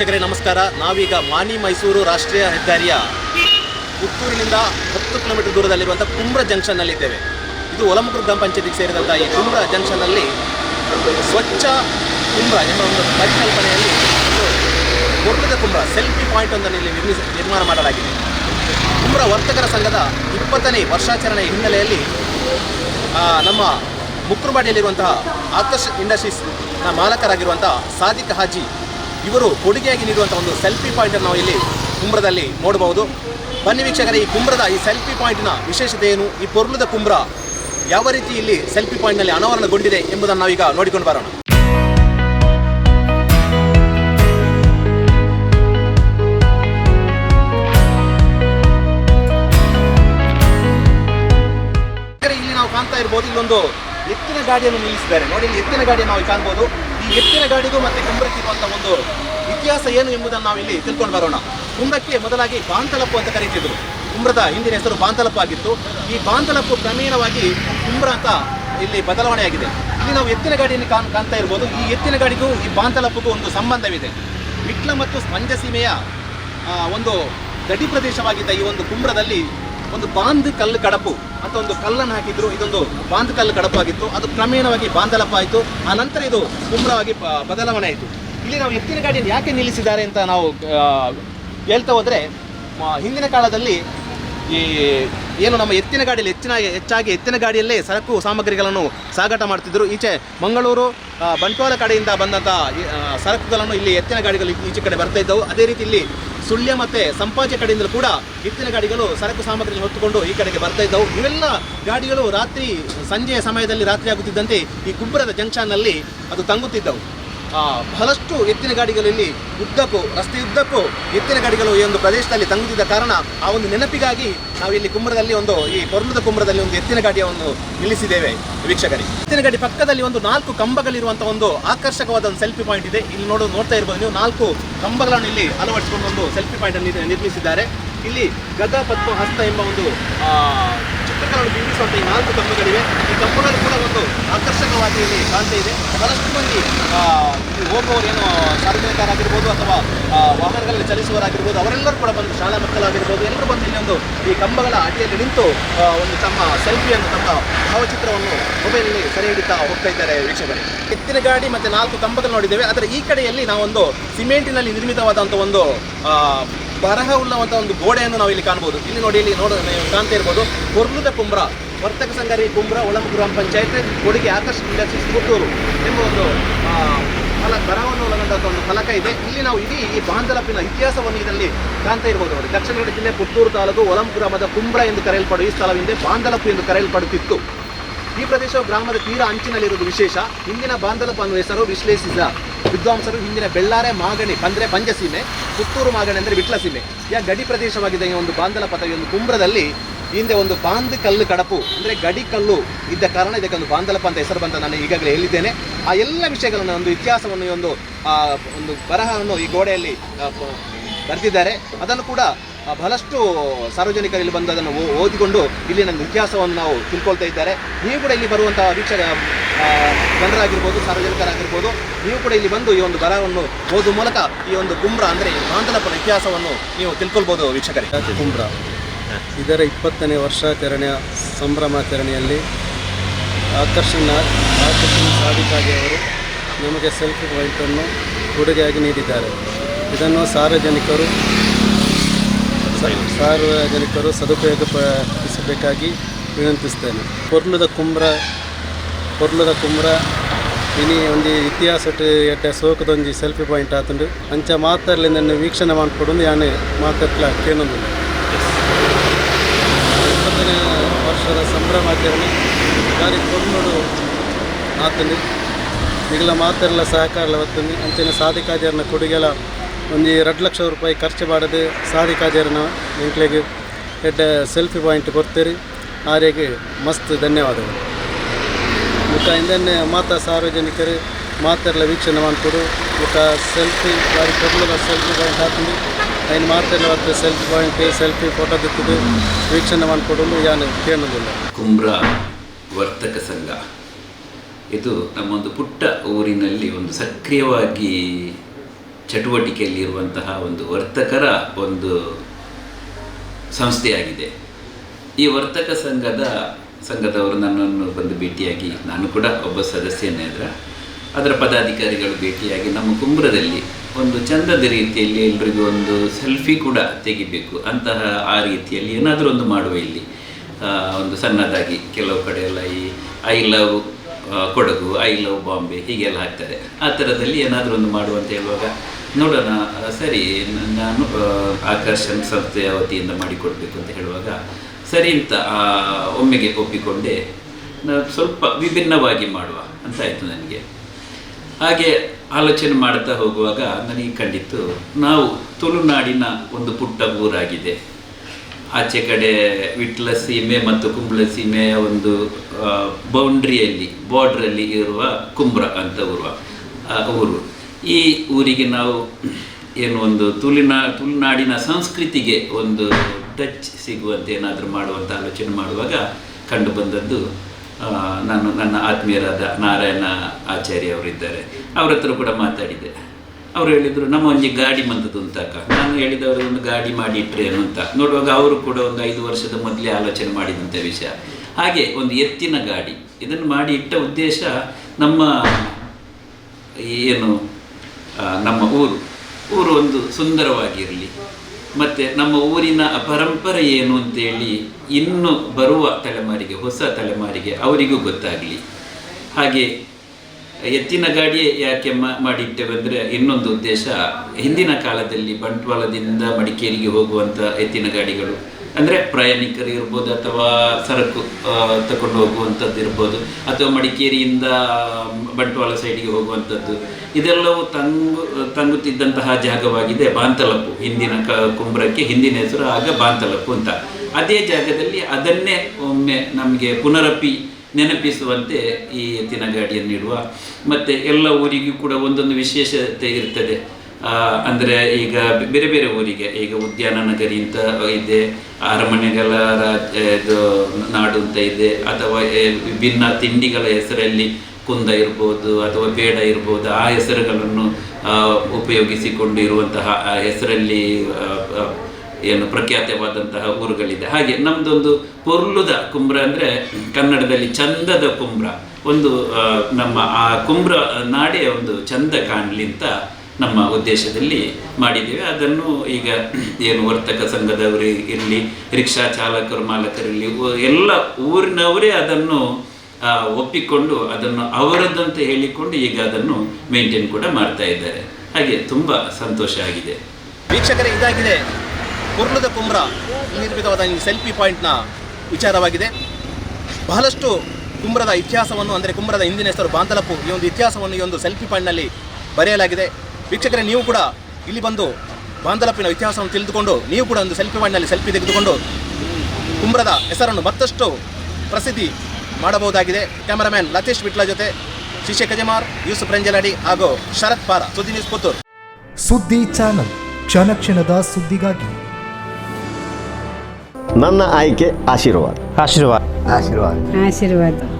ವೀಕ್ಷಕರೇ, ನಮಸ್ಕಾರ. ನಾವೀಗ ಮಾನಿ ಮೈಸೂರು ರಾಷ್ಟ್ರೀಯ ಹೆದ್ದಾರಿಯ ಪುತ್ತೂರಿನಿಂದ ಹತ್ತು ಕಿಲೋಮೀಟರ್ ದೂರದಲ್ಲಿರುವಂಥ ಕುಮ್ರ ಜಂಕ್ಷನ್ನಲ್ಲಿದ್ದೇವೆ ಇದು ಒಲಮುಖರು ಗ್ರಾಮ ಪಂಚಾಯತಿಗೆ ಸೇರಿದಂಥ ಈ ಕುಮ್ರ ಜಂಕ್ಷನ್ನಲ್ಲಿ ಸ್ವಚ್ಛ ಕುಂಬ್ರ ಎಂಬ ಒಂದು ಪರಿಕಲ್ಪನೆಯಲ್ಲಿ ಒಂದು ಕುಂಬ್ರ, ಸೆಲ್ಫಿ ಪಾಯಿಂಟ್ ಒಂದನ್ನು ಇಲ್ಲಿ ನಿರ್ಮಿಸ, ನಿರ್ಮಾಣ ಮಾಡಲಾಗಿದೆ. ಕುಂಬ್ರ ವರ್ತಕರ ಸಂಘದ ಇಪ್ಪತ್ತನೇ ವರ್ಷಾಚರಣೆ ಹಿನ್ನೆಲೆಯಲ್ಲಿ ನಮ್ಮ ಮುಕ್ರುಬಾಡಿಯಲ್ಲಿರುವಂತಹ ಆಕರ್ಷ್ ಇಂಡಸ್ಟ್ರೀಸ್ನ ಮಾಲಕರಾಗಿರುವಂಥ ಸಾದಿಕ್ ಹಾಜಿ ಇವರು ಕೊಡುಗೆಯಾಗಿ ನೀಡುವಂಥ ಒಂದು ಸೆಲ್ಫಿ ಪಾಯಿಂಟನ್ನು ನಾವು ಇಲ್ಲಿ ಕುಂಬ್ರದಲ್ಲಿ ನೋಡಬಹುದು. ಬನ್ನಿ ವೀಕ್ಷಕರೇ, ಈ ಕುಂಬ್ರದ ಈ ಸೆಲ್ಫಿ ಪಾಯಿಂಟ್ನ ವಿಶೇಷತೆ ಏನು? ಈ ಪೊರ್ಲದ ಕುಂಬ್ರ ಯಾವ ರೀತಿ ಇಲ್ಲಿ ಸೆಲ್ಫಿ ಪಾಯಿಂಟ್ನಲ್ಲಿ ಅನಾವರಣಗೊಂಡಿದೆ ಎಂಬುದನ್ನು ನಾವೀಗ ನೋಡಿಕೊಂಡು ಬರೋಣ. ಇಲ್ಲಿ ನಾವು ಕಾಣ್ತಾ ಇರ್ಬೋದು, ಇಲ್ಲೊಂದು ಎತ್ತಿನ ಗಾಡಿಯನ್ನು ನಿಲ್ಲಿಸಿದ್ದಾರೆ. ನೋಡಿ, ಇಲ್ಲಿ ಎತ್ತಿನ ಗಾಡಿಯನ್ನು ನಾವು ಕಾಣ್ಬೋದು. ಎತ್ತಿನ ಗಾಡಿಗೂ ಮತ್ತೆ ಕುಂಬ್ರಕ್ಕಿರುವಂಥ ಒಂದು ಇತಿಹಾಸ ಏನು ಎಂಬುದನ್ನು ನಾವು ಇಲ್ಲಿ ತಿಳ್ಕೊಂಡು ಬರೋಣ. ಕುಂಬ್ರಕ್ಕೆ ಮೊದಲಾಗಿ ಬಾಂತಲಪ್ಪು ಅಂತ ಕರೀತಿದ್ರು. ಕುಂಬ್ರದ ಹಿಂದಿನ ಹೆಸರು ಬಾಂತಲಪ್ಪು ಆಗಿತ್ತು. ಈ ಬಾಂತಲಪ್ಪು ಕ್ರಮೇಣವಾಗಿ ಕುಂಬ್ರ ಅಂತ ಇಲ್ಲಿ ಬದಲಾವಣೆಯಾಗಿದೆ. ಇಲ್ಲಿ ನಾವು ಎತ್ತಿನ ಗಾಡಿಯನ್ನು ಕಾಣ್, ಕಾಣ್ತಾ ಇರ್ಬೋದು. ಈ ಎತ್ತಿನ ಗಾಡಿಗೂ, ಈ ಬಾಂತಲಪ್ಪಗೂ ಒಂದು ಸಂಬಂಧವಿದೆ. ವಿಟ್ಲ ಮತ್ತು ಸ್ಪಂಜಸೀಮೆಯ ಒಂದು ಗಡಿ ಪ್ರದೇಶವಾಗಿದ್ದ ಈ ಒಂದು ಕುಂಬ್ರದಲ್ಲಿ ಒಂದು ಬಾಂದ್ ಕಲ್ಲು ಕಡಪು ಅಂತ ಒಂದು ಕಲ್ಲನ್ನು ಹಾಕಿದ್ರು. ಇದೊಂದು ಬಾಂದ್ ಕಲ್ಲು ಕಡಪು ಆಗಿತ್ತು ಅದು ಕ್ರಮೇಣವಾಗಿ ಬಾಂದಲಪ್ಪ ಆಯಿತು ಆ ನಂತರ ಇದು ಕುಮ್ರವಾಗಿ ಬದಲಾವಣೆ ಆಯಿತು ಇಲ್ಲಿ ನಾವು ಎತ್ತಿನ ಗಾಡಿಯನ್ನು ಯಾಕೆ ನಿಲ್ಲಿಸಿದ್ದಾರೆ ಅಂತ ನಾವು ಹೇಳ್ತಾ ಹೋದರೆ ಹಿಂದಿನ ಕಾಲದಲ್ಲಿ ಈ ಏನು ನಮ್ಮ ಎತ್ತಿನ ಗಾಡಿಯಲ್ಲಿ ಹೆಚ್ಚಿನ ಹೆಚ್ಚಾಗಿ ಎತ್ತಿನ ಗಾಡಿಯಲ್ಲೇ ಸರಕು ಸಾಮಗ್ರಿಗಳನ್ನು ಸಾಗಾಟ ಮಾಡ್ತಿದ್ದರು ಈಚೆ ಮಂಗಳೂರು ಬಂಟ್ವಾಳ ಕಡೆಯಿಂದ ಬಂದಂಥ ಸರಕುಗಳನ್ನು ಇಲ್ಲಿ ಎತ್ತಿನ ಗಾಡಿಗಳು ಈಚೆ ಕಡೆ ಬರ್ತಾ ಇದ್ದವು. ಅದೇ ರೀತಿ ಇಲ್ಲಿ ಸುಳ್ಯ ಮತ್ತೆ ಸಂಪಾಜೆ ಕಡೆಯಿಂದಲೂ ಕೂಡ ಎತ್ತಿನ ಗಾಡಿಗಳು ಸರಕು ಸಾಮಗ್ರಿಗಳನ್ನು ಹೊತ್ತುಕೊಂಡು ಈ ಕಡೆಗೆ ಬರ್ತಾ ಇದ್ದವು. ಇವೆಲ್ಲ ಗಾಡಿಗಳು ರಾತ್ರಿ, ಸಂಜೆಯ ಸಮಯದಲ್ಲಿ ರಾತ್ರಿ ಆಗುತ್ತಿದ್ದಂತೆ ಈ ಕುಬ್ರದ ಜಂಕ್ಷನ್ನಲ್ಲಿ ಅದು ತಂಗುತ್ತಿದ್ದವು. ಬಹಳಷ್ಟು ಎತ್ತಿನ ಗಾಡಿಗಳಲ್ಲಿ ಉದ್ದಕ್ಕೂ ರಸ್ತೆಯುದ್ದಕ್ಕೂ ಎತ್ತಿನ ಗಾಡಿಗಳು ಈ ಒಂದು ಪ್ರದೇಶದಲ್ಲಿ ತಂಗುತ್ತಿದ್ದ ಕಾರಣ ಆ ಒಂದು ನೆನಪಿಗಾಗಿ ನಾವು ಇಲ್ಲಿ ಕುಂಬ್ರದಲ್ಲಿ ಒಂದು, ಈ ಕೊರ್ಮದ ಕುಂಬ್ರದಲ್ಲಿ ಒಂದು ಎತ್ತಿನ ಗಾಡಿಯ ಒಂದು ನಿಲ್ಲಿಸಿದ್ದೇವೆ. ವೀಕ್ಷಕರಿಗೆ ಎತ್ತಿನ ಗಾಡಿ ಪಕ್ಕದಲ್ಲಿ ಒಂದು ನಾಲ್ಕು ಕಂಬಗಳಿರುವಂತಹ ಒಂದು ಆಕರ್ಷಕವಾದ ಒಂದು ಸೆಲ್ಫಿ ಪಾಯಿಂಟ್ ಇದೆ. ಇಲ್ಲಿ ನೋಡು, ನೋಡ್ತಾ ಇರ್ಬೋದು ನೀವು, ನಾಲ್ಕು ಕಂಬಗಳನ್ನು ಇಲ್ಲಿ ಅಳವಡಿಸಿಕೊಂಡು ಒಂದು ಸೆಲ್ಫಿ ಪಾಯಿಂಟ್ ಅನ್ನು ನಿರ್ಮಿಸಿದ್ದಾರೆ. ಇಲ್ಲಿ ಗದ ಪದ್ಮ ಹಸ್ತ ಎಂಬ ಒಂದು ಆ, ಚಿತ್ರಗಳನ್ನು ಬಿಂಬಿಸುವಂಥ ಈ ನಾಲ್ಕು ಕಂಬಗಳಿವೆ. ಈ ಕಂಬಗಳು ಕೂಡ ಒಂದು ಆಕರ್ಷಕವಾಗಿ ಇಲ್ಲಿ ಕಾಣ್ತಾ ಇದೆ. ಬಹಳಷ್ಟು ಮಂದಿ ಹೋಗುವವರೇನು ಸಾರ್ವಜನಿಕರಾಗಿರ್ಬೋದು ಅಥವಾ ವಾಹನಗಳಲ್ಲಿ ಚಲಿಸುವವರಾಗಿರ್ಬೋದು ಅವರೆಲ್ಲರೂ ಕೂಡ ಬಂದು ಶಾಲಾ ಮಕ್ಕಳಾಗಿರ್ಬೋದು ಎಲ್ಲರೂ ಬಂದು ಇಲ್ಲಿ ಒಂದು ಈ ಕಂಬಗಳ ಅಡಿಯಲ್ಲಿ ನಿಂತು ಒಂದು ತಮ್ಮ ಸೆಲ್ಫಿಯನ್ನು ತಮ್ಮ ಭಾವಚಿತ್ರವನ್ನು ಮೊಬೈಲಲ್ಲಿ ಸೆರೆ ಹಿಡಿತಾ ಹೋಗ್ತಾ ಇದ್ದಾರೆ ವೀಕ್ಷಕರೇ. ಎತ್ತಿನ ಗಾಡಿ ಮತ್ತೆ ನಾಲ್ಕು ಕಂಬಗಳು ನೋಡಿದ್ದೇವೆ. ಅದರ ಈ ಕಡೆಯಲ್ಲಿ ನಾವೊಂದು ಸಿಮೆಂಟಿನಲ್ಲಿ ನಿರ್ಮಿತವಾದಂಥ ಒಂದು ಬರಹ ಉಳ್ಳವಂಥ ಒಂದು ಗೋಡೆಯನ್ನು ನಾವು ಇಲ್ಲಿ ಕಾಣಬಹುದು ಇಲ್ಲಿ ನೋಡಿ, ಇಲ್ಲಿ ನೋಡ ಕಾಣ್ತಾ ಇರ್ಬೋದು. ಕೊರ್ಲುದ ಕುಂಬ್ರ, ವರ್ತಕ ಸಂಘರಿ ಕುಂಬ್ರ ಒಳಮ ಗ್ರಾಮ ಪಂಚಾಯತ್, ಕೊಡುಗೆ ಆಕರ್ಷ್ ಇಂಡಸ್ಟ್ರೀಸ್ ಪುತ್ತೂರು ಎಂಬ ಒಂದು ಫಲ, ಬರಹವನ್ನು ಒಳಗೊಂಡಂಥ ಒಂದು ಫಲಕ ಇದೆ. ಇಲ್ಲಿ ನಾವು ಇಡೀ ಈ ಬಾಂಧಲಪಿನ ಇತಿಹಾಸವನ್ನು ಇದರಲ್ಲಿ ಕಾಣ್ತಾ ಇರ್ಬೋದು ನೋಡಿ. ದಕ್ಷಿಣ ಕನ್ನಡ ಜಿಲ್ಲೆ ಪುತ್ತೂರು ತಾಲೂಕು ಒಲಂ ಗ್ರಾಮದ ಕುಂಬ್ರ ಎಂದು ಕರೆಯಲ್ಪಡುವ ಈ ಸ್ಥಳವಿಂದ ಬಾಂಧಲಪು ಎಂದು ಕರೆಯಲ್ಪಡುತ್ತಿತ್ತು. ಈ ಪ್ರದೇಶವು ಗ್ರಾಮದ ತೀರ ಅಂಚಿನಲ್ಲಿರುವುದು ವಿಶೇಷ. ಹಿಂದಿನ ಬಾಂಧಲಪ ಅನ್ನುವ ಹೆಸರು ವಿಶ್ಲೇಷಿಸಿದ ವಿದ್ವಾಂಸರು ಹಿಂದಿನ ಬೆಳ್ಳಾರೆ, ಮಾಗಣಿ, ಬಂದ್ರೆ ಪಂಜಸೀಮೆ ಪುತ್ತೂರು ಮಾಗಣೆ ಅಂದರೆ ವಿಟ್ಲ ಸೀಮೆ. ಯಾ ಗಡಿ ಪ್ರದೇಶವಾಗಿದೆ ಈ ಒಂದು ಬಾಂಧಲಪಥ ಈ ಒಂದು ಕುಂಬ್ರದಲ್ಲಿ ಹಿಂದೆ ಒಂದು ಬಾಂಧ ಕಲ್ಲು ಕಡಪು, ಅಂದರೆ ಗಡಿ ಕಲ್ಲು ಇದ್ದ ಕಾರಣ ಇದಕ್ಕೆ ಒಂದು ಬಾಂಧಲಪ್ಪ ಅಂತ ಹೆಸರು ಬಂತ ನಾನು ಈಗಾಗಲೇ ಹೇಳಿದ್ದೇನೆ. ಆ ಎಲ್ಲ ವಿಷಯಗಳನ್ನು ಒಂದು ಇತಿಹಾಸವನ್ನು ಈ ಒಂದು ಒಂದು ಬರಹವನ್ನು ಈ ಗೋಡೆಯಲ್ಲಿ ಬರೆದಿದ್ದಾರೆ. ಅದನ್ನು ಕೂಡ ಬಹಳಷ್ಟು ಸಾರ್ವಜನಿಕರಲ್ಲಿ ಬಂದು ಅದನ್ನು ಓದಿಕೊಂಡು ಓದಿಕೊಂಡು ನನ್ನ ಇತಿಹಾಸವನ್ನು ನಾವು ತಿಳ್ಕೊಳ್ತಾ ಇದ್ದಾರೆ. ನೀವು ಕೂಡ ಇಲ್ಲಿ ಬರುವಂತಹ ವೀಕ್ಷಕ ಜನರಾಗಿರ್ಬೋದು, ಸಾರ್ವಜನಿಕರಾಗಿರ್ಬೋದು ನೀವು ಕೂಡ ಇಲ್ಲಿ ಬಂದು ಈ ಒಂದು ಬರಹವನ್ನು ಓದುವ ಮೂಲಕ ಈ ಒಂದು ಕುಂಬ್ರ ಅಂದರೆ ಬಾಂಧಲಪ್ಪನ ಇತಿಹಾಸವನ್ನು ನೀವು ತಿಳ್ಕೊಳ್ಬೋದು ವೀಕ್ಷಕರೇ. ಕುಂಬ್ರ? ಇದರ ಇಪ್ಪತ್ತನೇ ವರ್ಷಾಚರಣೆಯ ಸಂಭ್ರಮಾಚರಣೆಯಲ್ಲಿ ಆಕರ್ಷಣ ಆಕರ್ಷಣ ಸಾಧಿಕಾಗಿ ಅವರು ನಮಗೆ ಸೆಲ್ಫಿ ಪಾಯಿಂಟನ್ನು ಕೊಡುಗೆಯಾಗಿ ನೀಡಿದ್ದಾರೆ. ಇದನ್ನು ಸಾರ್ವಜನಿಕರು ಸಾರ್ವಜನಿಕರು ಸಾರ್ವಜನಿಕರು ಸದುಪಯೋಗಪಡಿಸಬೇಕಾಗಿ ವಿನಂತಿಸ್ತೇನೆ. ಕೊರ್ಲದ ಕುಂಬ್ರ ಕೊರ್ಲದ ಕುಂಬ್ರ ಇನಿ ಒಂದು ಇತಿಹಾಸ ಎಡ್ಡೆ ಸೋಕದೊಂಜಿ ಸೆಲ್ಫಿ ಪಾಯಿಂಟ್ ಆತುಂಡು. ಅಂಚ ಮಾತಲ್ಲಿ ನನ್ನ ವೀಕ್ಷಣೆ ಮಾಡ್ಕೊಡು ಯಾನೆ ಮಾತಾಡ್ಲ ಕೇನೊಂದು ವರ್ಷದ ಸಂಭ್ರಮಾಚರಣೆ ಬಾರಿ ಕೊಂಡೋಡು ಆತನು ಈಗಲ ಮಾತೆಲ್ಲ ಸಹಕಾರ ಒತ್ತಂದು ಅಂಚನೆ ಸಾಧಿಕಾಜರನ ಕೊಡುಗೆಲ ಒಂದು ಎರಡು ಲಕ್ಷ ರೂಪಾಯಿ ಖರ್ಚು ಮಾಡದೆ ಸಾಧಿಕಾಜರನ ಎಂಕ್ಲೆಗೆ ಎಡ್ಡ ಸೆಲ್ಫಿ ಪಾಯಿಂಟ್ ಕೊಡ್ತೀರಿ. ಆರ್ಯಗೆ ಮಸ್ತ್ ಧನ್ಯವಾದಗಳು. ಬುಕ್ಕ ಮಾತ ಮಾತಾ ಸಾರ್ವಜನಿಕರು ಮಾತೆಲ್ಲ ವೀಕ್ಷಣೆ ಮಾಡಿಕೊಡು. ಬುಕ್ಕ ಸೆಲ್ಫಿ ಬಾರಿ ಕೊಡ್ಲದ ಸೆಲ್ಫಿ ಪಾಯಿಂಟ್ ಹಾಕೊಂಡು ಅಯ್ಯನ ಮಾತೆಲ್ಲ ಸೆಲ್ಫಿ ಪಾಯಿಂಟ್ ಸೆಲ್ಫಿ ಫೋಟೋ ದಿಕ್ಕಿದು ವೀಕ್ಷಣೆ ಮಾಡಿಕೊಡಲು ಯಾನು ಕೇಳೋದಿಲ್ಲ. ಕುಂಬ್ರಾ ವರ್ತಕ ಸಂಘ. ಇದು ನಮ್ಮೊಂದು ಪುಟ್ಟ ಊರಿನಲ್ಲಿ ಒಂದು ಸಕ್ರಿಯವಾಗಿ ಚಟುವಟಿಕೆಯಲ್ಲಿರುವಂತಹ ಒಂದು ವರ್ತಕರ ಒಂದು ಸಂಸ್ಥೆಯಾಗಿದೆ. ಈ ವರ್ತಕ ಸಂಘದ ಸಂಘದವರು ನನ್ನನ್ನು ಬಂದು ಭೇಟಿಯಾಗಿ, ನಾನು ಕೂಡ ಒಬ್ಬ ಸದಸ್ಯನೇ ಅದರ ಅದರ ಪದಾಧಿಕಾರಿಗಳು ಭೇಟಿಯಾಗಿ ನಮ್ಮ ಕುಂಬ್ರದಲ್ಲಿ ಒಂದು ಚಂದದ ರೀತಿಯಲ್ಲಿ ಎಲ್ರಿಗೂ ಒಂದು ಸೆಲ್ಫಿ ಕೂಡ ತೆಗಿಬೇಕು. ಅಂತಹ ಆ ರೀತಿಯಲ್ಲಿ ಏನಾದರೂ ಒಂದು ಮಾಡುವ ಇಲ್ಲಿ. ಒಂದು ಸಣ್ಣದಾಗಿ ಕೆಲವು ಕಡೆ ಎಲ್ಲ ಈ I love Kodagu I love Bombay ಹೀಗೆಲ್ಲ ಹಾಕ್ತಾರೆ. ಆ ಥರದಲ್ಲಿ ಏನಾದರೂ ಒಂದು ಮಾಡುವಂತ ಹೇಳುವಾಗ, ನೋಡೋಣ ಸರಿ ನಾನು ಆಕರ್ಷಣ್ ಸಂಸ್ಥೆಯ ವತಿಯಿಂದ ಮಾಡಿಕೊಡ್ಬೇಕು ಅಂತ ಹೇಳುವಾಗ ಸರಿ ಅಂತ ಒಮ್ಮೆಗೆ ಒಪ್ಪಿಕೊಂಡೆ. ನಾನು ಸ್ವಲ್ಪ ವಿಭಿನ್ನವಾಗಿ ಮಾಡುವ ಅಂತ ಆಯಿತು ನನಗೆ. ಹಾಗೆ ಆಲೋಚನೆ ಮಾಡ್ತಾ ಹೋಗುವಾಗ ನನಗೆ ಕಂಡಿತ್ತು, ನಾವು ತುಳುನಾಡಿನ ಒಂದು ಪುಟ್ಟ ಊರಾಗಿದೆ. ಆಚೆ ಕಡೆ ವಿಟ್ಲ ಸೀಮೆ ಮತ್ತು ಕುಂಬ್ಳ ಸೀಮೆಯ ಒಂದು ಬೌಂಡ್ರಿಯಲ್ಲಿ ಬಾರ್ಡ್ರಲ್ಲಿ ಇರುವ ಕುಂಬ್ರ ಅಂತ ಊರುವ ಊರು. ಈ ಊರಿಗೆ ನಾವು ಏನು ಒಂದು ತುಳುನಾ ತುಳುನಾಡಿನ ಸಂಸ್ಕೃತಿಗೆ ಒಂದು ಟಚ್ ಸಿಗುವಂತೆ ಏನಾದರೂ ಮಾಡುವಂಥ ಆಲೋಚನೆ ಮಾಡುವಾಗ ಕಂಡು ಬಂದದ್ದು ನಾನು ನನ್ನ ಆತ್ಮೀಯರಾದ ನಾರಾಯಣ ಆಚಾರ್ಯ ಅವರಿದ್ದಾರೆ. ಅವ್ರ ಹತ್ರ ಕೂಡ ಮಾತಾಡಿದೆ ಅವರು ಹೇಳಿದರು, ನಮ್ಮ ಒಂಜಿ ಗಾಡಿ ಬಂದದ್ದು ಅಂತಕ ನಾನು ಹೇಳಿದವರು ಒಂದು ಗಾಡಿ ಮಾಡಿ ಇಟ್ರೇನು ಅಂತ ನೋಡುವಾಗ ಅವರು ಕೂಡ ಒಂದು ಐದು ವರ್ಷದ ಮೊದಲೇ ಆಲೋಚನೆ ಮಾಡಿದಂಥ ವಿಷಯ. ಹಾಗೆ ಒಂದು ಎತ್ತಿನ ಗಾಡಿ. ಇದನ್ನು ಮಾಡಿ ಇಟ್ಟ ಉದ್ದೇಶ ನಮ್ಮ ಏನು ನಮ್ಮ ಊರು. ಊರು ಒಂದು ಸುಂದರವಾಗಿರಲಿ. ಮತ್ತು ನಮ್ಮ ಊರಿನ ಪರಂಪರೆ ಏನು ಅಂತೇಳಿ ಇನ್ನು ಬರುವ ತಲೆಮಾರಿಗೆ, ಹೊಸ ತಲೆಮಾರಿಗೆ ಅವರಿಗೂ ಗೊತ್ತಾಗಲಿ. ಹಾಗೆ ಎತ್ತಿನ ಗಾಡಿಯೇ ಯಾಕೆ ಮಾ- ಮಾಡಿಟ್ಟೇವೆ ಅಂದರೆ ಇನ್ನೊಂದು ಉದ್ದೇಶ, ಹಿಂದಿನ ಕಾಲದಲ್ಲಿ ಬಂಟ್ವಾಳದಿಂದ ಮಡಿಕೇರಿಗೆ ಹೋಗುವಂಥ ಎತ್ತಿನ ಗಾಡಿಗಳು. ಅಂದರೆ ಪ್ರಯಾಣಿಕರು ಇರ್ಬೋದು ಅಥವಾ ಸರಕು ತಗೊಂಡು ಹೋಗುವಂಥದ್ದು ಇರ್ಬೋದು, ಅಥವಾ ಮಡಿಕೇರಿಯಿಂದ ಬಂಟ್ವಾಳ ಸೈಡಿಗೆ ಹೋಗುವಂಥದ್ದು. ಇದೆಲ್ಲವೂ ತಂಗು, ತಂಗುತ್ತಿದ್ದಂತಹ ಜಾಗವಾಗಿದೆ ಬಾಂತಲಪ್ಪು. ಹಿಂದಿನ ಕ ಕುಂಬ್ರಕ್ಕೆ ಹಿಂದಿನ ಹೆಸರು ಆಗ ಬಾಂತಲಪ್ಪು ಅಂತ. ಅದೇ ಜಾಗದಲ್ಲಿ ಅದನ್ನೇ ಒಮ್ಮೆ ನಮಗೆ ಪುನರಪಿ ನೆನಪಿಸುವಂತೆ ಈ ಎತ್ತಿನ ಗಾಡಿಯನ್ನು ಇಡುವ. ಮತ್ತು ಎಲ್ಲ ಊರಿಗೂ ಕೂಡ ಒಂದೊಂದು ವಿಶೇಷತೆ ಇರ್ತದೆ. ಅಂದರೆ ಈಗ ಬೇರೆ ಬೇರೆ ಊರಿಗೆ, ಈಗ ಉದ್ಯಾನ ನಗರಿ ಅಂತ ಇದೆ, ಅರಮನೆಗಳ ಇದು ನಾಡು ಅಂತ ಇದೆ, ಅಥವಾ ವಿಭಿನ್ನ ತಿಂಡಿಗಳ ಹೆಸರಲ್ಲಿ ಕುಂದ ಇರ್ಬೋದು, ಅಥವಾ ಬೇಡ ಇರ್ಬೋದು, ಆ ಹೆಸರುಗಳನ್ನು ಉಪಯೋಗಿಸಿಕೊಂಡು ಇರುವಂತಹ ಹೆಸರಲ್ಲಿ ಏನು ಪ್ರಖ್ಯಾತವಾದಂತಹ ಊರುಗಳಿದೆ. ಹಾಗೆ ನಮ್ಮದೊಂದು ಪೊರ್ಲುದ ಕುಂಬ್ರ ಅಂದರೆ ಕನ್ನಡದಲ್ಲಿ ಚಂದದ ಕುಂಬ್ರ. ಒಂದು ನಮ್ಮ ಆ ಕುಂಬ್ರ ನಾಡೇ ಒಂದು ಚಂದ ಕಾಣಲಿ ಅಂತ ನಮ್ಮ ಉದ್ದೇಶದಲ್ಲಿ ಮಾಡಿದ್ದೇವೆ. ಅದನ್ನು ಈಗ ಏನು ವರ್ತಕ ಸಂಘದವರು ಇರಲಿ, ರಿಕ್ಷಾ ಚಾಲಕರು ಮಾಲಕರಿರಲಿ ಎಲ್ಲ ಊರಿನವರೇ ಅದನ್ನು ಒಪ್ಪಿಕೊಂಡು ಅದನ್ನು ಅವರದ್ದಂತ ಹೇಳಿಕೊಂಡು ಈಗ ಅದನ್ನು ಮೇಂಟೈನ್ ಕೂಡ ಮಾಡ್ತಾ ಇದ್ದಾರೆ. ಹಾಗೆ ತುಂಬ ಸಂತೋಷ ಆಗಿದೆ. ವೀಕ್ಷಕರೇ, ಇದಾಗಿದೆ ಕುರ್ಲದ ಕುಮ್ರ ನಿರ್ಮಿತವಾದ ಈ ಸೆಲ್ಫಿ ಪಾಯಿಂಟ್ನ ವಿಚಾರವಾಗಿದೆ. ಬಹಳಷ್ಟು ಕುಂಬ್ರದ ಇತಿಹಾಸವನ್ನು, ಅಂದರೆ ಕುಂಬ್ರದ ಹಿಂದಿನ ಹೆಸರು ಬಾಂತಲಪ್ಪು ಈ ಒಂದು ಇತಿಹಾಸವನ್ನು ಈ ಒಂದು ಸೆಲ್ಫಿ ಪಾಯಿಂಟ್ನಲ್ಲಿ ಬರೆಯಲಾಗಿದೆ. ವೀಕ್ಷಕರೇ ನೀವು ಕೂಡ ಇಲ್ಲಿ ಬಂದು ಬಾಂತಲಪ್ಪಿನ ಇತಿಹಾಸವನ್ನು ತಿಳಿದುಕೊಂಡು ನೀವು ಕೂಡ ಒಂದು ಸೆಲ್ಫಿ ಮಾಡಿನಲ್ಲಿ ಸೆಲ್ಫಿ ತೆಗೆದುಕೊಂಡು ಕುಂಬ್ರದ ಹೆಸರನ್ನು ಮತ್ತಷ್ಟು ಪ್ರಸಿದ್ಧಿ ಮಾಡಬಹುದಾಗಿದೆ. ಕ್ಯಾಮರಾಮ್ಯಾನ್ ಲತೀಶ್ ಬಿಟ್ಲ ಜೊತೆ ಶಿಷ್ಯ ಕಜಮಾರ್ ಯೂಸುಫ್ ರಂಜಲಾಡಿ ಹಾಗೂ ಶರತ್ ಪಾರ ಸುದ್ದಿ ನ್ಯೂಸ್ ಪುತ್ತೂರು. ಸುದ್ದಿ ಚಾನಲ್ ಕ್ಷಣ ಕ್ಷಣದ ಸುದ್ದಿಗಾಗಿ. ನನ್ನ ಆಯ್ಕೆ ಆಶೀರ್ವಾದ ಆಶೀರ್ವಾದ. ಆಶೀರ್ವಾದ. ಆಶೀರ್ವಾದ.